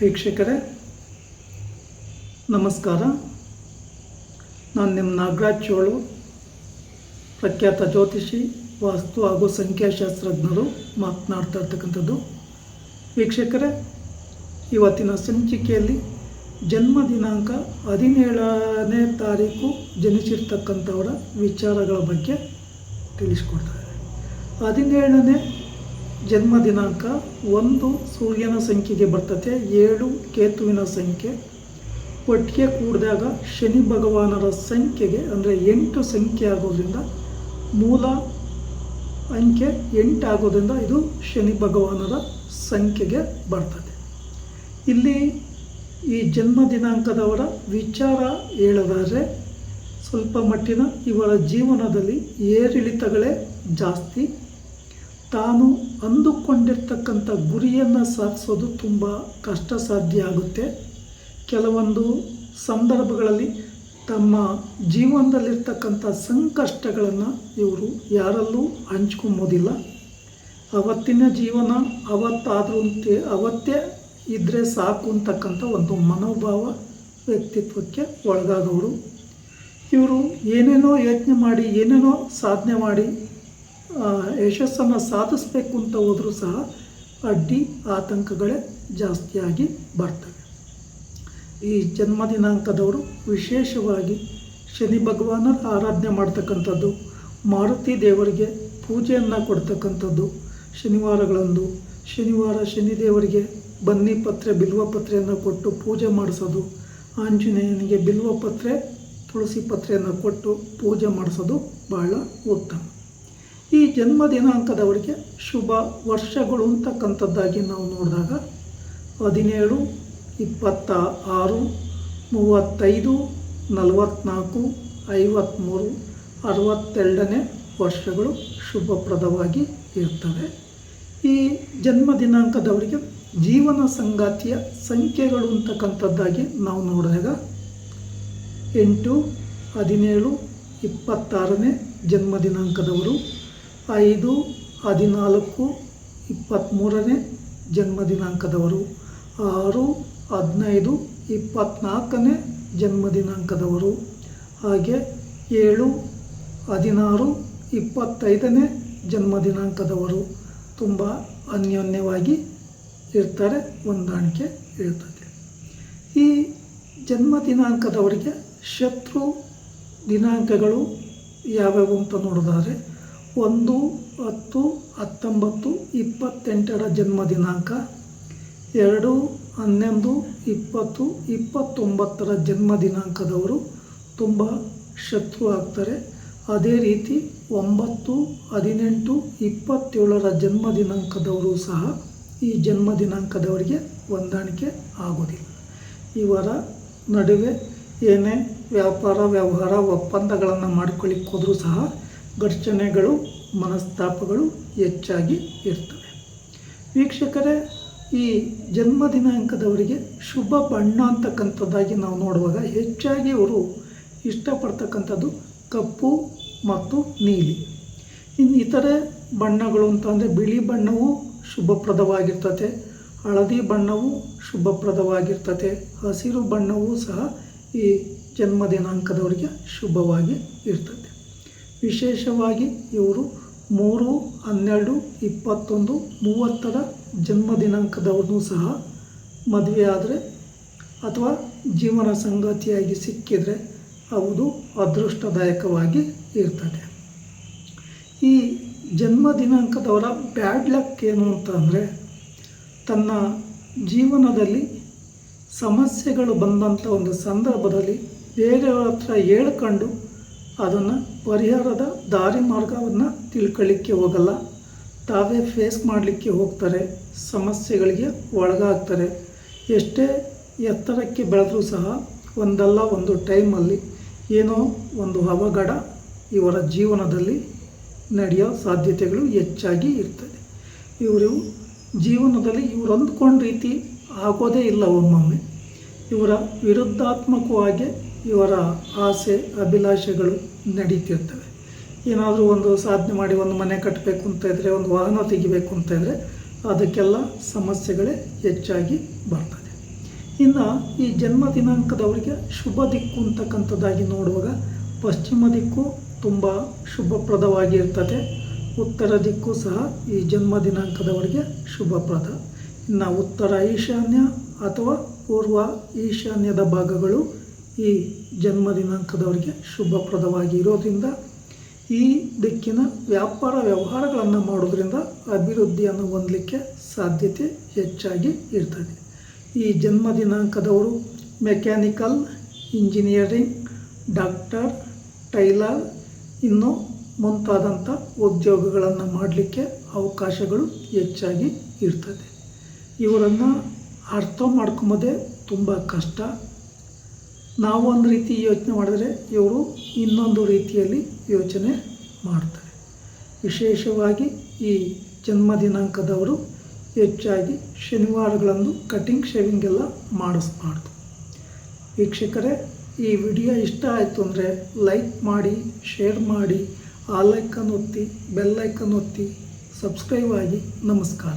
ವೀಕ್ಷಕರೇ, ನಮಸ್ಕಾರ. ನಾನು ನಿಮ್ಮ ನಾಗರಾಜ್ ಚೋಳು, ಪ್ರಖ್ಯಾತ ಜ್ಯೋತಿಷಿ, ವಾಸ್ತು ಹಾಗೂ ಸಂಖ್ಯಾಶಾಸ್ತ್ರಜ್ಞರು, ಮಾತನಾಡ್ತಾ ಇರ್ತಕ್ಕಂಥದ್ದು. ವೀಕ್ಷಕರೇ, ಇವತ್ತಿನ ಸಂಚಿಕೆಯಲ್ಲಿ ಜನ್ಮ ದಿನಾಂಕ ಹದಿನೇಳನೇ ತಾರೀಕು ಜನಿಸಿರ್ತಕ್ಕಂಥವರ ವಿಚಾರಗಳ ಬಗ್ಗೆ ತಿಳಿಸ್ಕೊಡ್ತಾರೆ ಹದಿನೇಳನೇ ಜನ್ಮ ದಿನಾಂಕ ಒಂದು ಸೂರ್ಯನ ಸಂಖ್ಯೆಗೆ ಬರ್ತತೆ, ಏಳು ಕೇತುವಿನ ಸಂಖ್ಯೆ. ಒಟ್ಟಿಗೆ ಕೂಡಿದಾಗ ಶನಿ ಭಗವಾನರ ಸಂಖ್ಯೆಗೆ ಅಂದರೆ ಎಂಟು ಸಂಖ್ಯೆ ಆಗೋದ್ರಿಂದ ಮೂಲ ಅಂಕೆ ಎಂಟು ಆಗೋದ್ರಿಂದ ಇದು ಶನಿ ಭಗವಾನರ ಸಂಖ್ಯೆಗೆ ಬರ್ತದೆ ಇಲ್ಲಿ ಈ ಜನ್ಮ ದಿನಾಂಕದವರ ವಿಚಾರ ಹೇಳೋದಾದರೆ ಸ್ವಲ್ಪ ಮಟ್ಟಿನ ಇವರ ಜೀವನದಲ್ಲಿ ಏರಿಳಿತಗಳೇ ಜಾಸ್ತಿ. ತಾನು ಅಂದುಕೊಂಡಿರ್ತಕ್ಕಂಥ ಗುರಿಯನ್ನು ಸಾಧಿಸೋದು ತುಂಬ ಕಷ್ಟ ಸಾಧ್ಯ ಆಗುತ್ತೆ. ಕೆಲವೊಂದು ಸಂದರ್ಭಗಳಲ್ಲಿ ತಮ್ಮ ಜೀವನದಲ್ಲಿರ್ತಕ್ಕಂಥ ಸಂಕಷ್ಟಗಳನ್ನು ಇವರು ಯಾರಲ್ಲೂ ಹಂಚ್ಕೊಂಬೋದಿಲ್ಲ ಅವತ್ತಿನ ಜೀವನ ಅವತ್ತಾದರೂ ಅವತ್ತೇ ಇದ್ದರೆ ಸಾಕು ಅಂತಕ್ಕಂಥ ಒಂದು ಮನೋಭಾವ ವ್ಯಕ್ತಿತ್ವಕ್ಕೆ ಒಳಗಾದವರು. ಇವರು ಏನೇನೋ ಯೋಚನೆ ಮಾಡಿ, ಏನೇನೋ ಸಾಧನೆ ಮಾಡಿ ಯಶಸ್ಸನ್ನು ಸಾಧಿಸಬೇಕು ಅಂತ ಹೋದರೂ ಸಹ ಅಡ್ಡಿ ಆತಂಕಗಳೇ ಜಾಸ್ತಿಯಾಗಿ ಬರ್ತವೆ. ಈ ಜನ್ಮ ದಿನಾಂಕದವರು ವಿಶೇಷವಾಗಿ ಶನಿ ಭಗವಾನರ ಆರಾಧನೆ ಮಾಡ್ತಕ್ಕಂಥದ್ದು, ಮಾರುತಿ ದೇವರಿಗೆ ಪೂಜೆಯನ್ನು ಕೊಡ್ತಕ್ಕಂಥದ್ದು, ಶನಿವಾರಗಳಂದು ಶನಿವಾರ ಶನಿದೇವರಿಗೆ ಬನ್ನಿ ಪತ್ರೆ, ಬಿಲ್ವ ಪತ್ರೆಯನ್ನು ಕೊಟ್ಟು ಪೂಜೆ ಮಾಡಿಸೋದು, ಆಂಜನೇಯನಿಗೆ ಬಿಲ್ವ ಪತ್ರೆ, ತುಳಸಿ ಪತ್ರೆಯನ್ನು ಕೊಟ್ಟು ಪೂಜೆ ಮಾಡಿಸೋದು ಬಹಳ ಉತ್ತಮ. ಈ ಜನ್ಮ ದಿನಾಂಕದವರಿಗೆ ಶುಭ ವರ್ಷಗಳು ಅಂತಕ್ಕಂಥದ್ದಾಗಿ ನಾವು ನೋಡಿದಾಗ ಹದಿನೇಳು ಇಪ್ಪತ್ತ ಆರು ಮೂವತ್ತೈದು ನಲವತ್ತ್ನಾಲ್ಕು ಐವತ್ತ್ಮೂರು ಅರವತ್ತೆರಡನೇ ವರ್ಷಗಳು ಶುಭಪ್ರದವಾಗಿ ಇರ್ತವೆ. ಈ ಜನ್ಮ ದಿನಾಂಕದವರಿಗೆ ಜೀವನ ಸಂಗಾತಿಯ ಸಂಖ್ಯೆಗಳು ಅಂತಕ್ಕಂಥದ್ದಾಗಿ ನಾವು ನೋಡಿದಾಗ ಎಂಟು, ಹದಿನೇಳು, ಇಪ್ಪತ್ತಾರನೇ ಜನ್ಮ ದಿನಾಂಕದವರು ಐದು, ಹದಿನಾಲ್ಕು ಇಪ್ಪತ್ತ್ಮೂರನೇ ಜನ್ಮ ದಿನಾಂಕದವರು ಆರು, ಹದಿನೈದು ಇಪ್ಪತ್ತ್ನಾಲ್ಕನೇ ಜನ್ಮ ದಿನಾಂಕದವರು ಹಾಗೆ ಏಳು, ಹದಿನಾರು, ಇಪ್ಪತ್ತೈದನೇ ಜನ್ಮ ದಿನಾಂಕದವರು ತುಂಬ ಅನ್ಯೋನ್ಯವಾಗಿ ಇರ್ತಾರೆ, ಹೊಂದಾಣಿಕೆ ಇರ್ತದೆ. ಈ ಜನ್ಮ ದಿನಾಂಕದವರಿಗೆ ಶತ್ರು ದಿನಾಂಕಗಳು ಯಾವ್ಯಾವು ಅಂತ ನೋಡಿದರೆ ಒಂದು, ಹತ್ತು, ಹತ್ತೊಂಬತ್ತು, ಇಪ್ಪತ್ತೆಂಟರ ಜನ್ಮ ದಿನಾಂಕ. ಎರಡು, ಹನ್ನೊಂದು, ಇಪ್ಪತ್ತು, ಇಪ್ಪತ್ತೊಂಬತ್ತರ ಜನ್ಮ ದಿನಾಂಕದವರು ತುಂಬ ಶತ್ರು ಆಗ್ತಾರೆ. ಅದೇ ರೀತಿ ಒಂಬತ್ತು, ಹದಿನೆಂಟು, ಇಪ್ಪತ್ತೇಳರ ಜನ್ಮ ದಿನಾಂಕದವರು ಸಹ ಈ ಜನ್ಮ ದಿನಾಂಕದವರಿಗೆ ಹೊಂದಾಣಿಕೆ ಆಗೋದಿಲ್ಲ. ಇವರ ನಡುವೆ ಏನೇ ವ್ಯಾಪಾರ, ವ್ಯವಹಾರ, ಒಪ್ಪಂದಗಳನ್ನು ಮಾಡ್ಕೊಳ್ಳಿಕ್ಕೆ ಹೋದರೂ ಸಹ ಘರ್ಷಣೆಗಳು, ಮನಸ್ತಾಪಗಳು ಹೆಚ್ಚಾಗಿ ಇರ್ತವೆ. ವೀಕ್ಷಕರೇ, ಈ ಜನ್ಮ ದಿನಾಂಕದವರಿಗೆ ಶುಭ ಬಣ್ಣ ಅಂತಕ್ಕಂಥದ್ದಾಗಿ ನಾವು ನೋಡುವಾಗ ಹೆಚ್ಚಾಗಿ ಅವರು ಇಷ್ಟಪಡ್ತಕ್ಕಂಥದ್ದು ಕಪ್ಪು ಮತ್ತು ನೀಲಿ. ಇನ್ನು ಇತರೆ ಬಣ್ಣಗಳು ಅಂತಂದರೆ ಬಿಳಿ ಬಣ್ಣವು ಶುಭಪ್ರದವಾಗಿರ್ತದೆ ಹಳದಿ ಬಣ್ಣವು ಶುಭಪ್ರದವಾಗಿರ್ತದೆ ಹಸಿರು ಬಣ್ಣವೂ ಸಹ ಈ ಜನ್ಮ ದಿನಾಂಕದವರಿಗೆ ಶುಭವಾಗಿ ಇರ್ತದೆ ವಿಶೇಷವಾಗಿ ಇವರು ಮೂರು, ಹನ್ನೆರಡು, ಇಪ್ಪತ್ತೊಂದು, ಮೂವತ್ತರ ಜನ್ಮ ದಿನಾಂಕದವರೂ ಸಹ ಮದುವೆ ಆದರೆ ಅಥವಾ ಜೀವನ ಸಂಗಾತಿಯಾಗಿ ಸಿಕ್ಕಿದರೆ ಅದು ಅದೃಷ್ಟದಾಯಕವಾಗಿ ಇರ್ತದೆ. ಈ ಜನ್ಮ ದಿನಾಂಕದವರ ಬ್ಯಾಡ್ ಲಕ್ ಏನು ಅಂತ ಅಂದರೆ, ತನ್ನ ಜೀವನದಲ್ಲಿ ಸಮಸ್ಯೆಗಳು ಬಂದಂಥ ಒಂದು ಸಂದರ್ಭದಲ್ಲಿ ಬೇರೆಯವರ ಹತ್ರ ಹೇಳ್ಕೊಂಡು ಅದನ್ನು ಪರಿಹಾರದ ದಾರಿ ಮಾರ್ಗವನ್ನು ತಿಳ್ಕೊಳ್ಳಿಕ್ಕೆ ಹೋಗಲ್ಲ. ತಾವೇ ಫೇಸ್ ಮಾಡಲಿಕ್ಕೆ ಹೋಗ್ತಾರೆ, ಸಮಸ್ಯೆಗಳಿಗೆ ಒಳಗಾಗ್ತಾರೆ. ಎಷ್ಟೇ ಎತ್ತರಕ್ಕೆ ಬೆಳೆದರೂ ಸಹ ಒಂದಲ್ಲ ಒಂದು ಟೈಮಲ್ಲಿ ಏನೋ ಒಂದು ಅವಘಡ ಇವರ ಜೀವನದಲ್ಲಿ ನಡೆಯೋ ಸಾಧ್ಯತೆಗಳು ಹೆಚ್ಚಾಗಿ ಇರ್ತದೆ. ಇವರು ಜೀವನದಲ್ಲಿ ಇವರು ಅಂದ್ಕೊಂಡ ರೀತಿ ಆಗೋದೇ ಇಲ್ಲ ಒಮ್ಮೊಮ್ಮೆ. ಇವರ ವಿರುದ್ಧಾತ್ಮಕವಾಗಿ ಇವರ ಆಸೆ, ಅಭಿಲಾಷೆಗಳು ನಡೀತಿರ್ತವೆ. ಏನಾದರೂ ಒಂದು ಸಾಧನೆ ಮಾಡಿ ಒಂದು ಮನೆ ಕಟ್ಟಬೇಕು ಅಂತ ಇದ್ದರೆ ಒಂದು ವಾಹನ ತೆಗಿಬೇಕು ಅಂತ ಇದ್ದರೆ ಅದಕ್ಕೆಲ್ಲ ಸಮಸ್ಯೆಗಳೇ ಹೆಚ್ಚಾಗಿ ಬರ್ತದೆ. ಇನ್ನು ಈ ಜನ್ಮ ದಿನಾಂಕದವರಿಗೆ ಶುಭ ದಿಕ್ಕು ಅಂತಕ್ಕಂಥದ್ದಾಗಿ ನೋಡುವಾಗ ಪಶ್ಚಿಮ ದಿಕ್ಕು ತುಂಬ ಶುಭಪ್ರದವಾಗಿರ್ತದೆ. ಉತ್ತರ ದಿಕ್ಕು ಸಹ ಈ ಜನ್ಮ ದಿನಾಂಕದವರಿಗೆ ಶುಭಪ್ರದ. ಇನ್ನು ಉತ್ತರ ಈಶಾನ್ಯ ಅಥವಾ ಪೂರ್ವ ಈಶಾನ್ಯದ ಭಾಗಗಳು ಈ ಜನ್ಮ ದಿನಾಂಕದವರಿಗೆ ಶುಭಪ್ರದವಾಗಿ ಇರೋದ್ರಿಂದ ಈ ದಿಕ್ಕಿನ ವ್ಯಾಪಾರ ವ್ಯವಹಾರಗಳನ್ನು ಮಾಡೋದ್ರಿಂದ ಅಭಿವೃದ್ಧಿಯನ್ನು ಹೊಂದಲಿಕ್ಕೆ ಸಾಧ್ಯತೆ ಹೆಚ್ಚಾಗಿ ಇರ್ತದೆ. ಈ ಜನ್ಮ ದಿನಾಂಕದವರು ಮೆಕ್ಯಾನಿಕಲ್, ಇಂಜಿನಿಯರಿಂಗ್, ಡಾಕ್ಟರ್, ಟೈಲರ್ ಇನ್ನು ಮುಂತಾದಂಥ ಉದ್ಯೋಗಗಳನ್ನು ಮಾಡಲಿಕ್ಕೆ ಅವಕಾಶಗಳು ಹೆಚ್ಚಾಗಿ ಇರ್ತದೆ. ಇವರನ್ನು ಅರ್ಥ ಮಾಡ್ಕೊಂಬೋದೇ ತುಂಬ ಕಷ್ಟ. ನಾವು ಒಂದು ರೀತಿ ಯೋಚನೆ ಮಾಡಿದರೆ ಇವರು ಇನ್ನೊಂದು ರೀತಿಯಲ್ಲಿ ಯೋಚನೆ ಮಾಡ್ತಾರೆ. ವಿಶೇಷವಾಗಿ ಈ ಜನ್ಮ ದಿನಾಂಕದವರು ಹೆಚ್ಚಾಗಿ ಶನಿವಾರಗಳಂದು ಕಟಿಂಗ್ ಶೇವಿಂಗ್ ಎಲ್ಲ ಮಾಡಿಸ್ಬಾರ್ದು. ವೀಕ್ಷಕರೇ, ಈ ವಿಡಿಯೋ ಇಷ್ಟ ಆಯಿತು ಅಂದರೆ ಲೈಕ್ ಮಾಡಿ ಶೇರ್ ಮಾಡಿ, ಆ ಲೈಕನ್ನು ಒತ್ತಿ ಬೆಲ್ ಐಕನ್ ಒತ್ತಿ ಸಬ್ಸ್ಕ್ರೈಬ್ ಆಗಿ ನಮಸ್ಕಾರ.